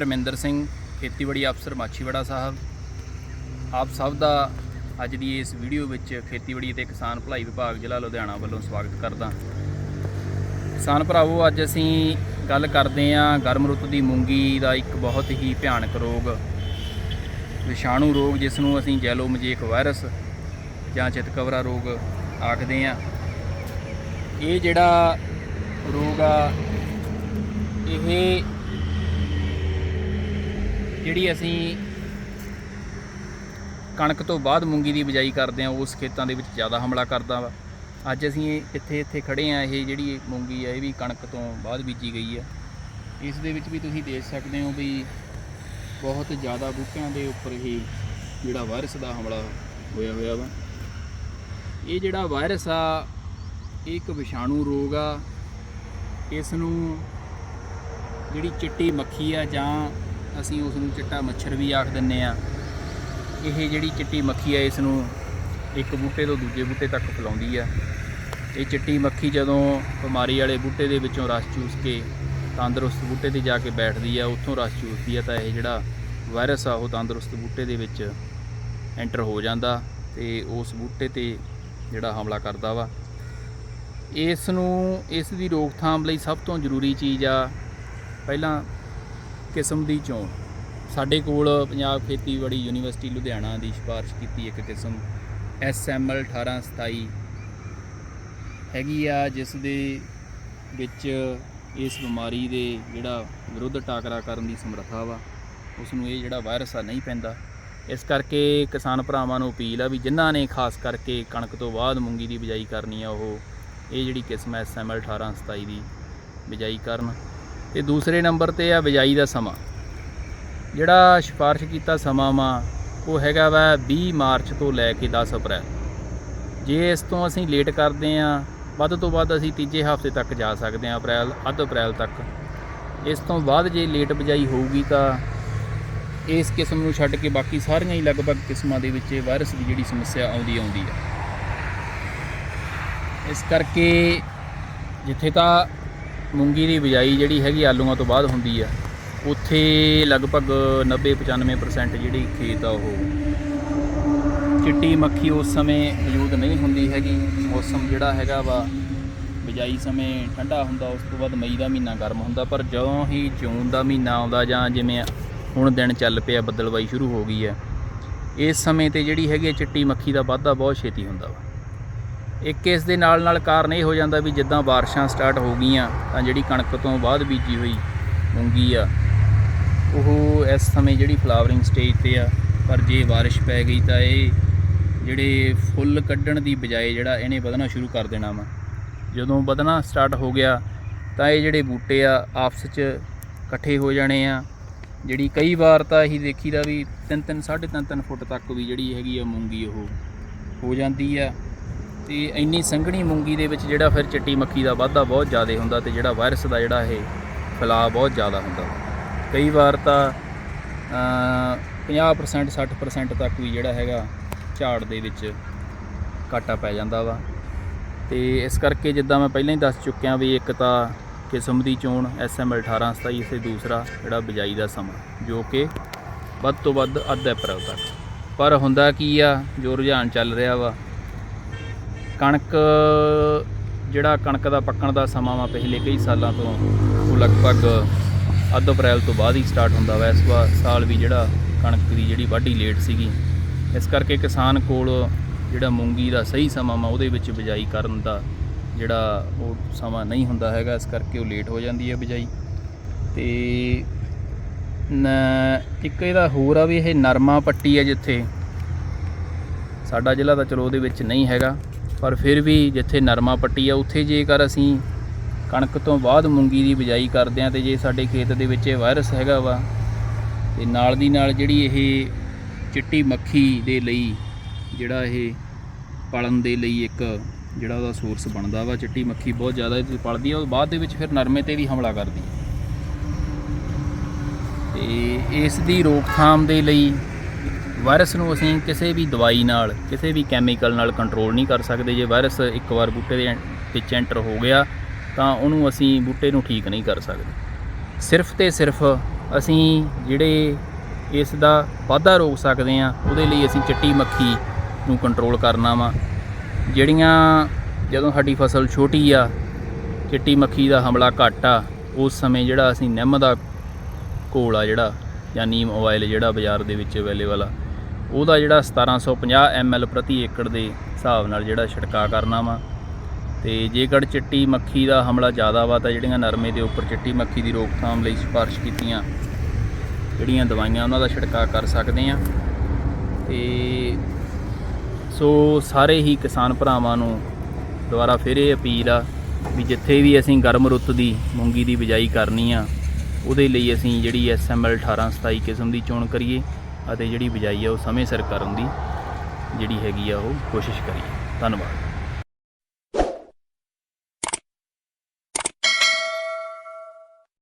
ਰਮਿੰਦਰ ਸਿੰਘ, ਖੇਤੀਬਾੜੀ ਅਫਸਰ ਮਾਛੀਵਾੜਾ ਸਾਹਿਬ। ਆਪ ਸਭ ਦਾ ਅੱਜ ਦੀ ਇਸ ਵੀਡੀਓ ਵਿੱਚ ਖੇਤੀਬਾੜੀ ਤੇ ਕਿਸਾਨ ਭਲਾਈ ਵਿਭਾਗ ਜ਼ਿਲ੍ਹਾ ਲੁਧਿਆਣਾ ਵੱਲੋਂ ਸਵਾਗਤ ਕਰਦਾ ਕਿਸਾਨ ਭਰਾਵੋ, ਅੱਜ ਅਸੀਂ ਗੱਲ ਕਰਦੇ ਹਾਂ ਗਰਮ ਰੁੱਤ ਦੀ ਮੂੰਗੀ ਦਾ ਇੱਕ ਬਹੁਤ ਹੀ ਭਿਆਨਕ ਰੋਗ, ਵਿਸ਼ਾਣੂ ਰੋਗ, ਜਿਸ ਨੂੰ ਅਸੀਂ ਜੈਲੋਮਜੇਕ ਵਾਇਰਸ ਜਾਂ ਚਿਤਕਵਰਾ ਰੋਗ ਆਖਦੇ ਹਾਂ। ਇਹ ਜਿਹੜਾ ਰੋਗ ਆ, ਇਹ ਜਿਹੜੀ ਅਸੀਂ ਕਣਕ ਤੋਂ ਬਾਅਦ ਮੂੰਗੀ ਦੀ ਬਿਜਾਈ ਕਰਦੇ ਹਾਂ, ਉਸ ਖੇਤਾਂ ਦੇ ਵਿੱਚ ਜ਼ਿਆਦਾ ਹਮਲਾ ਕਰਦਾ ਵਾ। ਅੱਜ ਅਸੀਂ ਇਹ- ਇੱਥੇ ਇੱਥੇ ਖੜੇ ਆ ਇਹ ਜਿਹੜੀ ਮੂੰਗੀ ਆ, ਇਹ ਵੀ ਕਣਕ ਤੋਂ ਬਾਅਦ ਬੀਜੀ ਗਈ ਆ। ਇਸ ਦੇ ਵਿੱਚ ਵੀ ਤੁਸੀਂ ਦੇਖ ਸਕਦੇ ਹੋ ਵੀ ਬਹੁਤ ਜ਼ਿਆਦਾ ਬੂਟਿਆਂ ਦੇ ਉੱਪਰ ਹੀ ਜਿਹੜਾ ਵਾਇਰਸ ਦਾ ਹਮਲਾ ਹੋਇਆ ਹੋਇਆ ਵਾ। ਇਹ ਜਿਹੜਾ ਵਾਇਰਸ ਆ, ਇਹ ਇੱਕ ਵਿਸ਼ਾਣੂ ਰੋਗ ਆ। ਇਸ ਨੂੰ ਜਿਹੜੀ ਚਿੱਟੀ ਮੱਖੀ ਆ ਜਾਂ ਅਸੀਂ ਉਸ ਨੂੰ ਚਿੱਟਾ ਮੱਛਰ ਵੀ ਆਖ ਦਿੰਨੇ ਆ ਇਹ ਜਿਹੜੀ ਚਿੱਟੀ ਮੱਖੀ ਆ ਇਸ ਨੂੰ ਇੱਕ ਬੂਟੇ ਤੋਂ ਦੂਜੇ ਬੂਟੇ ਤੱਕ ਫੈਲਾਉਂਦੀ ਆ ਇਹ ਚਿੱਟੀ ਮੱਖੀ ਜਦੋਂ ਬਿਮਾਰੀ ਵਾਲੇ ਬੂਟੇ ਦੇ ਵਿੱਚੋਂ ਰਸ ਚੂਸ ਕੇ ਤੰਦਰੁਸਤ ਬੂਟੇ ਤੇ ਜਾ ਕੇ ਬੈਠਦੀ ਆ ਉੱਥੋਂ ਰਸ ਚੂਸਦੀ ਆ ਤਾਂ ਇਹ ਜਿਹੜਾ ਵਾਇਰਸ ਆ, ਉਹ ਤੰਦਰੁਸਤ ਬੂਟੇ ਦੇ ਵਿੱਚ ਐਂਟਰ ਹੋ ਜਾਂਦਾ ਤੇ ਉਸ ਬੂਟੇ ਤੇ ਜਿਹੜਾ ਹਮਲਾ ਕਰਦਾ ਵਾ। ਇਸ ਨੂੰ, ਇਸ ਦੀ ਰੋਕਥਾਮ ਲਈ ਸਭ ਤੋਂ ਜ਼ਰੂਰੀ ਚੀਜ਼ ਆ, ਪਹਿਲਾਂ ਕਿਸਮ ਦੀ ਚੋਣ। ਸਾਡੇ ਕੋਲ ਪੰਜਾਬ ਖੇਤੀਬਾੜੀ ਯੂਨੀਵਰਸਿਟੀ ਲੁਧਿਆਣਾ ਦੀ ਸਿਫਾਰਿਸ਼ ਕੀਤੀ ਇੱਕ ਕਿਸਮ SML 1827 ਹੈਗੀ ਆ, ਜਿਸ ਦੇ ਵਿੱਚ ਇਸ ਬਿਮਾਰੀ ਦੇ ਜਿਹੜਾ ਵਿਰੁੱਧ ਟਾਕਰਾ ਕਰਨ ਦੀ ਸਮਰੱਥਾ ਵਾ ਉਸ ਨੂੰ ਇਹ ਜਿਹੜਾ ਵਾਇਰਸ ਆ ਨਹੀਂ ਪੈਂਦਾ। ਇਸ ਕਰਕੇ ਕਿਸਾਨ ਭਰਾਵਾਂ ਨੂੰ ਅਪੀਲ ਆ ਵੀ ਜਿਨ੍ਹਾਂ ਨੇ ਖਾਸ ਕਰਕੇ ਕਣਕ ਤੋਂ ਬਾਅਦ ਮੂੰਗੀ ਦੀ ਬਿਜਾਈ ਕਰਨੀ ਆ, ਉਹ ਇਹ ਜਿਹੜੀ ਕਿਸਮ ਹੈ SML 1827 ਦੀ ਬਿਜਾਈ ਕਰਨ। ਤੇ ਦੂਸਰੇ ਨੰਬਰ ਤੇ ਆ ਬਿਜਾਈ ਦਾ ਸਮਾਂ। ਜਿਹੜਾ ਸਿਫਾਰਿਸ਼ ਕੀਤਾ ਸਮਾਂ ਵਾ, ਉਹ ਹੈਗਾ ਵਾ 20 ਮਾਰਚ ਤੋਂ ਲੈ ਕੇ 10 ਅਪ੍ਰੈਲ। ਜੇ ਇਸ ਤੋਂ ਅਸੀਂ ਲੇਟ ਕਰਦੇ ਆ, ਵੱਧ ਤੋਂ ਵੱਧ ਅਸੀਂ ਤੀਜੇ ਹਫ਼ਤੇ ਤੱਕ ਜਾ ਸਕਦੇ ਆ ਅਪ੍ਰੈਲ, ਅੱਧ ਅਪ੍ਰੈਲ ਤੱਕ। ਇਸ ਤੋਂ ਬਾਅਦ ਜੇ ਲੇਟ ਬਿਜਾਈ ਹੋਊਗੀ ਤਾਂ ਇਸ ਕਿਸਮ ਨੂੰ ਛੱਡ ਕੇ ਬਾਕੀ ਸਾਰੀਆਂ ਹੀ ਲਗਭਗ ਕਿਸਮਾਂ ਦੇ ਵਿੱਚ ਵਾਇਰਸ ਦੀ ਜਿਹੜੀ ਸਮੱਸਿਆ ਆਉਂਦੀ ਆਉਂਦੀ ਆ। ਇਸ ਕਰਕੇ ਜਿੱਥੇ ਤਾਂ ਮੂੰਗੀ ਦੀ ਬਿਜਾਈ ਜਿਹੜੀ ਹੈਗੀ ਆਲੂਆਂ ਤੋਂ ਬਾਅਦ ਹੁੰਦੀ ਆ, ਉੱਥੇ ਲਗਭਗ 90-95% ਜਿਹੜੀ ਖੇਤ ਆ ਉਹ। ਚਿੱਟੀ ਮੱਖੀ ਉਸ ਸਮੇਂ ਮੌਜੂਦ ਨਹੀਂ ਹੁੰਦੀ ਹੈਗੀ, ਮੌਸਮ ਜਿਹੜਾ ਹੈਗਾ ਵਾ, ਬਿਜਾਈ ਸਮੇਂ ਠੰਡਾ ਹੁੰਦਾ, ਉਸ ਤੋਂ ਬਾਅਦ ਮਈ ਦਾ ਮਹੀਨਾ ਗਰਮ ਹੁੰਦਾ, ਪਰ ਜਦੋਂ ਹੀ ਜੂਨ ਦਾ ਮਹੀਨਾ ਆਉਂਦਾ ਜਾਂ ਜਿਵੇਂ ਹੁਣ ਦਿਨ ਚੱਲ ਪਿਆ, ਬੱਦਲਵਾਈ ਸ਼ੁਰੂ ਹੋ ਗਈ ਹੈ ਇਸ ਸਮੇਂ ਤੇ ਜਿਹੜੀ ਹੈਗੀ ਚਿੱਟੀ ਮੱਖੀ ਦਾ ਵਾਧਾ ਬਹੁਤ ਛੇਤੀ ਹੁੰਦਾ ਵਾ। ਇੱਕ ਇਸ ਦੇ ਨਾਲ ਨਾਲ ਕਾਰਨ ਇਹ ਹੋ ਜਾਂਦਾ ਵੀ ਜਿੱਦਾਂ ਬਾਰਿਸ਼ਾਂ ਸਟਾਰਟ ਹੋ ਗਈਆਂ, ਤਾਂ ਜਿਹੜੀ ਕਣਕ ਤੋਂ ਬਾਅਦ ਬੀਜੀ ਹੋਈ ਮੂੰਗੀ ਆ, ਉਹ ਇਸ ਸਮੇਂ ਜਿਹੜੀ ਫਲਾਵਰਿੰਗ ਸਟੇਜ ਤੇ ਆ, ਪਰ ਜੇ ਬਾਰਿਸ਼ ਪੈ ਗਈ ਤਾਂ ਇਹ ਜਿਹੜੇ ਫੁੱਲ ਕੱਢਣ ਦੀ ਬਜਾਏ ਜਿਹੜਾ ਇਹਨੇ ਵਧਣਾ ਸ਼ੁਰੂ ਕਰ ਦੇਣਾ ਵਾ। ਜਦੋਂ ਵਧਣਾ ਸਟਾਰਟ ਹੋ ਗਿਆ, ਤਾਂ ਇਹ ਜਿਹੜੇ ਬੂਟੇ ਆ, ਆਪਸ 'ਚ ਇਕੱਠੇ ਹੋ ਜਾਣੇ ਆ। ਜਿਹੜੀ ਕਈ ਵਾਰ ਤਾਂ ਇਹੀ ਦੇਖੀਦਾ ਵੀ 3-3 3.5 ਫੁੱਟ ਤੱਕ ਵੀ ਜਿਹੜੀ ਹੈਗੀ ਆ ਮੂੰਗੀ ਉਹ ਹੋ ਜਾਂਦੀ ਆ। ਤੇ ਇੰਨੀ ਸੰਘਣੀ ਮੂੰਗੀ ਦੇ ਵਿੱਚ ਜਿਹੜਾ ਫਿਰ ਚਿੱਟੀ ਮੱਖੀ ਦਾ ਵਾਧਾ ਬਹੁਤ ਜ਼ਿਆਦਾ ਹੁੰਦਾ ਤੇ ਜਿਹੜਾ ਵਾਇਰਸ ਦਾ ਜਿਹੜਾ ਇਹ ਫੈਲਾਅ ਬਹੁਤ ਜ਼ਿਆਦਾ ਹੁੰਦਾ। ਕਈ ਵਾਰ ਤਾਂ ਅਮ 50% 60% ਤੱਕ ਵੀ ਜਿਹੜਾ ਹੈਗਾ ਝਾੜ ਦੇ ਵਿੱਚ ਘਾਟਾ ਪੈ ਜਾਂਦਾ ਵਾ। ਤੇ ਇਸ ਕਰਕੇ ਜਿੱਦਾਂ ਮੈਂ ਪਹਿਲਾਂ ਹੀ ਦੱਸ ਚੁੱਕਿਆ ਵੀ ਇੱਕ ਤਾਂ ਕਿਸਮ ਦੀ ਚੋਣ SML 1827 ਤੇ ਦੂਸਰਾ ਜਿਹੜਾ ਬਿਜਾਈ ਦਾ ਸਮਾਂ, ਜੋ ਕਿ ਵੱਧ ਤੋਂ ਵੱਧ ਅੱਧ ਅਪ੍ਰੈਲ ਤੱਕ। ਪਰ ਹੁੰਦਾ ਕੀ ਆ, ਜੋ ਰੁਝਾਨ ਚੱਲ ਰਿਹਾ ਵਾ ਕਣਕ, ਜਿਹੜਾ ਕਣਕ ਦਾ ਪੱਕਣ ਦਾ ਸਮਾਂ ਵਾ ਪਿਛਲੇ ਕਈ ਸਾਲਾਂ ਤੋਂ, ਉਹ ਲਗਭਗ ਅੱਧ ਅਪ੍ਰੈਲ ਤੋਂ ਬਾਅਦ ਹੀ ਸਟਾਰਟ ਹੁੰਦਾ ਵਾ। ਇਸ ਸਾਲ ਵੀ ਜਿਹੜਾ ਕਣਕ ਦੀ ਜਿਹੜੀ ਵਾਢੀ ਲੇਟ ਸੀਗੀ। ਇਸ ਕਰਕੇ ਕਿਸਾਨ ਕੋਲ ਜਿਹੜਾ ਮੂੰਗੀ ਦਾ ਸਹੀ ਸਮਾਂ ਵਾ, ਉਹਦੇ ਵਿੱਚ ਬਿਜਾਈ ਕਰਨ ਦਾ ਜਿਹੜਾ ਉਹ ਸਮਾਂ ਨਹੀਂ ਹੁੰਦਾ ਹੈਗਾ, ਇਸ ਕਰਕੇ ਉਹ ਲੇਟ ਹੋ ਜਾਂਦੀ ਹੈ ਬਿਜਾਈ। ਤੇ ਇੱਕ ਇਹਦਾ ਹੋਰ ਆ ਵੀ ਇਹ ਨਰਮਾ ਪੱਟੀ ਹੈ ਜਿੱਥੇ, ਸਾਡਾ ਜ਼ਿਲ੍ਹਾ ਤਾਂ ਚਲੋ ਉਹਦੇ ਵਿੱਚ ਨਹੀਂ ਹੈਗਾ। ਪਰ ਫਿਰ ਵੀ ਜਿੱਥੇ ਨਰਮਾ ਪੱਟੀ ਆ, ਉੱਥੇ ਜੇਕਰ ਅਸੀਂ ਕਣਕ ਤੋਂ ਬਾਅਦ ਮੂੰਗੀ ਦੀ ਬਿਜਾਈ ਕਰਦੇ ਆ ਤੇ ਜੇ ਸਾਡੇ ਖੇਤ ਦੇ ਵਿੱਚ ਇਹ ਵਾਇਰਸ ਹੈਗਾ ਵਾ, ਤੇ ਨਾਲ ਦੀ ਨਾਲ ਜਿਹੜੀ ਇਹ ਚਿੱਟੀ ਮੱਖੀ ਦੇ ਲਈ ਜਿਹੜਾ ਇਹ ਪਲਣ ਦੇ ਲਈ ਇੱਕ ਜਿਹੜਾ ਉਹਦਾ ਸੋਰਸ ਬਣਦਾ ਵਾ, ਚਿੱਟੀ ਮੱਖੀ ਬਹੁਤ ਜ਼ਿਆਦਾ ਇਹ ਪਲਦੀ ਆ, ਉਹ ਬਾਅਦ ਦੇ ਵਿੱਚ ਫਿਰ ਨਰਮੇ ਤੇ ਵੀ ਹਮਲਾ ਕਰਦੀ ਹੈ ਤੇ ਇਸ ਦੀ ਰੋਕਥਾਮ ਦੇ ਲਈ ਵਾਇਰਸ ਨੂੰ ਅਸੀਂ ਕਿਸੇ ਵੀ ਦਵਾਈ ਨਾਲ, ਕਿਸੇ ਵੀ ਕੈਮੀਕਲ ਨਾਲ ਕੰਟਰੋਲ ਨਹੀਂ ਕਰ ਸਕਦੇ। ਜੇ ਵਾਇਰਸ ਇੱਕ ਵਾਰ ਬੂਟੇ ਦੇ ਵਿੱਚ ਐਂਟਰ ਹੋ ਗਿਆ, ਤਾਂ ਉਹਨੂੰ ਅਸੀਂ ਬੂਟੇ ਨੂੰ ਠੀਕ ਨਹੀਂ ਕਰ ਸਕਦੇ। ਸਿਰਫ ਤੇ ਸਿਰਫ ਅਸੀਂ ਜਿਹੜੇ ਇਸ ਦਾ ਵਾਧਾ ਰੋਕ ਸਕਦੇ ਆ ਉਹਦੇ ਲਈ ਅਸੀਂ ਚਿੱਟੀ ਮੱਖੀ ਨੂੰ ਕੰਟਰੋਲ ਕਰਨਾ ਵਾ। ਜਿਹੜੀਆਂ ਜਦੋਂ ਸਾਡੀ ਫਸਲ ਛੋਟੀ ਆ, ਚਿੱਟੀ ਮੱਖੀ ਦਾ ਹਮਲਾ ਘੱਟ ਆ, ਉਸ ਸਮੇਂ ਜਿਹੜਾ ਅਸੀਂ ਨਿੰਮ ਦਾ ਘੋਲ ਆ ਜਿਹੜਾ ਜਾਂ ਨੀਮ ਆਇਲ ਜਿਹੜਾ ਬਾਜ਼ਾਰ ਦੇ ਵਿੱਚ ਅਵੇਲੇਬਲ ਆ ਉਹਦਾ ਜਿਹੜਾ 1750 ml ਪ੍ਰਤੀ ਏਕੜ ਦੇ ਹਿਸਾਬ ਨਾਲ ਜਿਹੜਾ ਛਿੜਕਾ ਕਰਨਾ ਵਾ। ਤੇ ਜੇਕਰ ਚਿੱਟੀ ਮੱਖੀ ਦਾ ਹਮਲਾ ਜ਼ਿਆਦਾ ਵਾ ਤਾਂ ਜਿਹੜੀਆਂ ਨਰਮੇ ਦੇ ਉੱਪਰ ਚਿੱਟੀ ਮੱਖੀ ਦੀ ਰੋਕਥਾਮ ਲਈ ਸਿਫਾਰਿਸ਼ ਕੀਤੀਆਂ ਜਿਹੜੀਆਂ ਦਵਾਈਆਂ ਉਹਨਾਂ ਦਾ ਛਿੜਕਾਅ ਕਰ ਸਕਦੇ ਆ ਤੇ ਸੋ ਸਾਰੇ ਹੀ ਕਿਸਾਨ ਭਰਾਵਾਂ ਨੂੰ ਦੁਬਾਰਾ ਫਿਰ ਇਹ ਅਪੀਲ ਆ ਵੀ ਜਿੱਥੇ ਵੀ ਅਸੀਂ ਗਰਮ ਰੁੱਤ ਦੀ ਮੂੰਗੀ ਦੀ ਬਿਜਾਈ ਕਰਨੀ ਆ, ਉਹਦੇ ਲਈ ਅਸੀਂ ਜਿਹੜੀ ਐਸਐਮਐਲ 1827 ਕਿਸਮ ਦੀ ਚੋਣ ਕਰੀਏ। ਅਤੇ ਜਿਹੜੀ ਬਿਜਾਈ ਆ ਉਹ ਸਮੇਂ ਸਿਰ ਕਰਨ ਦੀ ਜਿਹੜੀ ਹੈਗੀ ਆ ਉਹ ਕੋਸ਼ਿਸ਼ ਕਰੀਏ। ਧੰਨਵਾਦ।